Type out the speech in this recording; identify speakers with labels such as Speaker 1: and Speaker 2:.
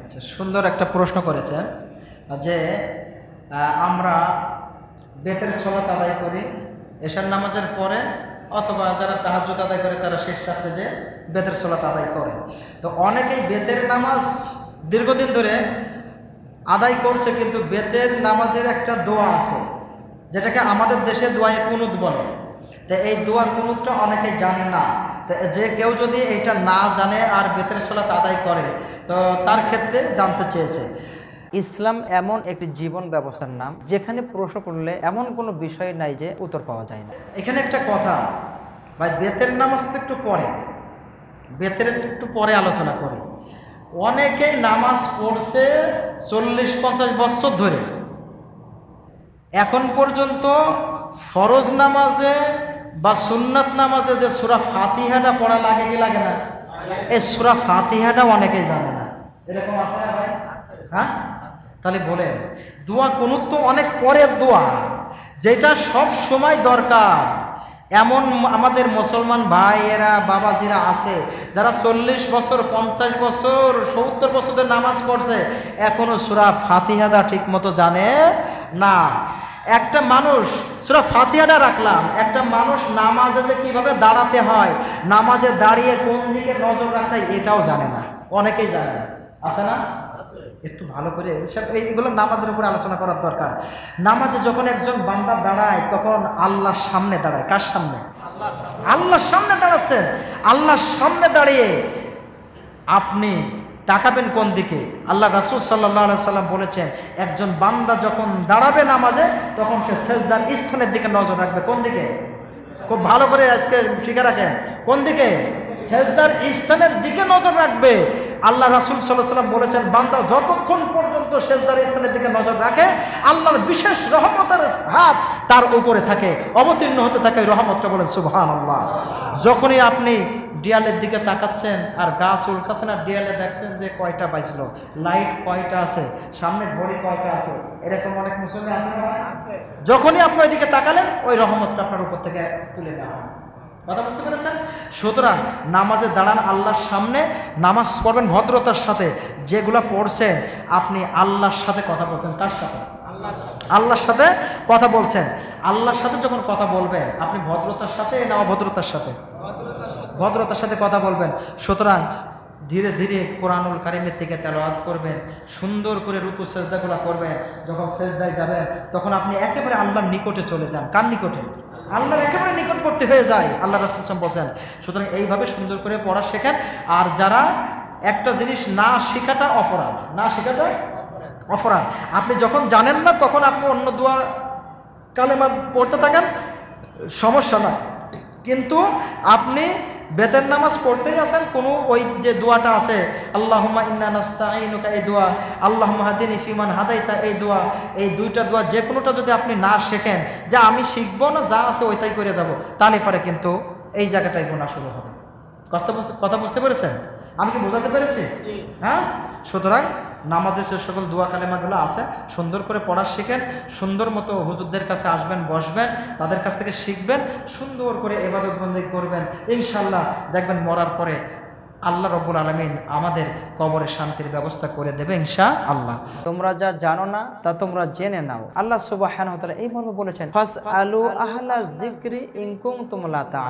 Speaker 1: আচ্ছা সুন্দর একটা প্রশ্ন করেছে, যে আমরা বেতের সলাত আদায় করি, এশার নামাজের পরে, অথবা যারা তাহাজ্জুদ আদায় করে, তারা শেষ রাত্রে যে বেতের সলাত আদায় করে। তো অনেকেই বেতের নামাজ দীর্ঘদিন ধরে আদায় করছে, কিন্তু বেতের নামাজের একটা দোয়া আছে, যেটাকে আমাদের দেশে দোয়ায় কুনুদ বলে। তো এই দোয়া কুনুতটা অনেকে জানে না। তো যে কেউ যদি এটা না জানে আর বেতের সলাত আদায় করে, তো তার ক্ষেত্রে জানতে চেয়েছে। ইসলাম এমন একটি জীবন ব্যবস্থার নাম, যেখানে প্রশ্ন করলে এমন কোনো বিষয় নাই যে উত্তর পাওয়া যায় না। এখানে একটা কথা, ভাই, বেতের নামাজ তো একটু পরে বেতের একটু পরে আলোচনা করি। অনেকেই নামাজ পড়ছে চল্লিশ পঞ্চাশ বছর ধরে। এখন পর্যন্ত ফরজ নামাজে বা সুন্নাত নামাজে যে সুরা ফাতিহাটা পড়া লাগে কি লাগে না? এই সুরা ফাতিহাটা অনেকেই জানে না। এরকম আছে না ভাই? হ্যাঁ? তাহলে বলেন, দোয়া কোনো তো অনেক পরের দোয়া, যেটা সব সময় দরকার। এমন আমাদের মুসলমান ভাইয়েরা, বাবাজিরা আছে, যারা চল্লিশ বছর, পঞ্চাশ বছর, সত্তর বছরের নামাজ পড়ছে, এখনও সুরা ফাতিহাদা ঠিক মতো জানে না। একটা মানুষ সুরা ফাতিহাটা রাখলাম একটা মানুষ নামাজে যে কীভাবে দাঁড়াতে হয় নামাজে দাঁড়িয়ে কোন দিকে নজর রাখতে হয় এটাও জানে না। অনেকেই জানে না। আছে না? একটু ভালো করে সব এই- এগুলো নামাজের উপর আলোচনা করার দরকার। নামাজে যখন একজন বান্দা দাঁড়ায় তখন আল্লাহর সামনে দাঁড়ায়। কার সামনে? আল্লাহর সামনে। দাঁড়াচ্ছেন আল্লাহর সামনে দাঁড়িয়ে আপনি তাকাবেন কোন দিকে? আল্লাহ রাসুল সাল্লাহ সাল্লাম বলেছেন, একজন বান্দা যখন দাঁড়াবে নামাজে, তখন সে সেজদার স্থানের দিকে নজর রাখবে। কোন দিকে? খুব ভালো করে আজকে শিখে রাখেন। কোন দিকে? সেজদার স্থানের দিকে নজর রাখবে। আল্লাহ রাসুল সাল্লাহ সাল্লাম বলেছেন, বান্দা যতক্ষণ পর্যন্ত সেজদার স্থানের দিকে নজর রাখে, আল্লাহর বিশেষ রহমতের হাত তার উপরে থাকে, অবতীর্ণ হতে থাকে রহমতটা বলেন সুবহান আল্লাহ যখনই আপনি ডিয়ালের দিকে তাকাচ্ছেন আর গাছ উল্কাচ্ছেন আর ডিয়ালে দেখছেন যে কয়টা পাইছিল লাইট কয়টা আছে? সামনে ঘড়ি কয়টা আছে? এরকম অনেক মুসলমান আছে যখনই আপনি ওইদিকে তাকালেন ওই রহমতটা আপনার উপর থেকে তুলে নেওয়া হয় কথা বুঝতে পেরেছেন? সুতরাং নামাজে দাঁড়ান আল্লাহর সামনে নামাজ পড়বেন ভদ্রতার সাথে। যেগুলো পড়ছেন আপনি আল্লাহর সাথে কথা বলছেন তার সাথে?
Speaker 2: আল্লাহর সাথে
Speaker 1: কথা বলছেন। আল্লাহর সাথে যখন কথা বলবেন, আপনি ভদ্রতার সাথে না অভদ্রতার সাথে?
Speaker 2: ভদ্রতার সাথে
Speaker 1: কথা বলবেন। সুতরাং ধীরে ধীরে কোরআনুল কারিমের থেকে তেলাওয়াত করবেন, সুন্দর করে রূপু সেজদাগুলো করবেন। যখন সেজদায় যাবেন, তখন আপনি একেবারে আল্লাহর নিকটে চলে যান। কার নিকটে? আল্লাহর একেবারে নিকটবর্তী হয়ে যায় আল্লাহ রাসুলাম বলছেন। সুতরাং এইভাবে সুন্দর করে পড়া শেখেন। আর যারা একটা জিনিস না শেখাটা অপরাধ, না শেখাটা অপরাধ। আপনি যখন জানেন না তখন আপনি অন্য দোয়া কালেমা পড়তে থাকেন সমস্যা না। কিন্তু আপনি বেতের নামাজ পড়তেই আছেন কোনো ওই যে দোয়াটা আছে আল্লাহমা ইন্না নাস্তাইনুকা এই দোয়া আল্লাহ হাদিন ইফিমান হাদাইতা এই দোয়া এই দুইটা দোয়া যে কোনোটা যদি আপনি না শেখেন যে আমি শিখব না যা আছে ওইটাই করে যাব তাহলে পরে কিন্তু এই জায়গাটাই গোনা শুরু হবে। কথা বুঝতে কথা বুঝতে পেরেছেন? আমি কি বোঝাতে পেরেছি? হ্যাঁ? সুতরাং নামাজের যে সকল দোয়া কালেমাগুলো আছে, সুন্দর করে পড়া শিখেন, সুন্দর মতো হুজুরদের কাছে আসবেন, বসবেন, তাদের কাছ থেকে শিখবেন, সুন্দর করে এবাদত বন্দি করবেন ইনশাল্লাহ দেখবেন মরার পরে আল্লাহ রব্বুল আলমিন আমাদের কবরে শান্তির ব্যবস্থা করে দেবে ইনশা আল্লাহ তোমরা যা জানো না, তা তোমরা জেনে নাও। আল্লাহ সুবাহ এই মর্মে বলেছেন জিক্রি ইনকুম তা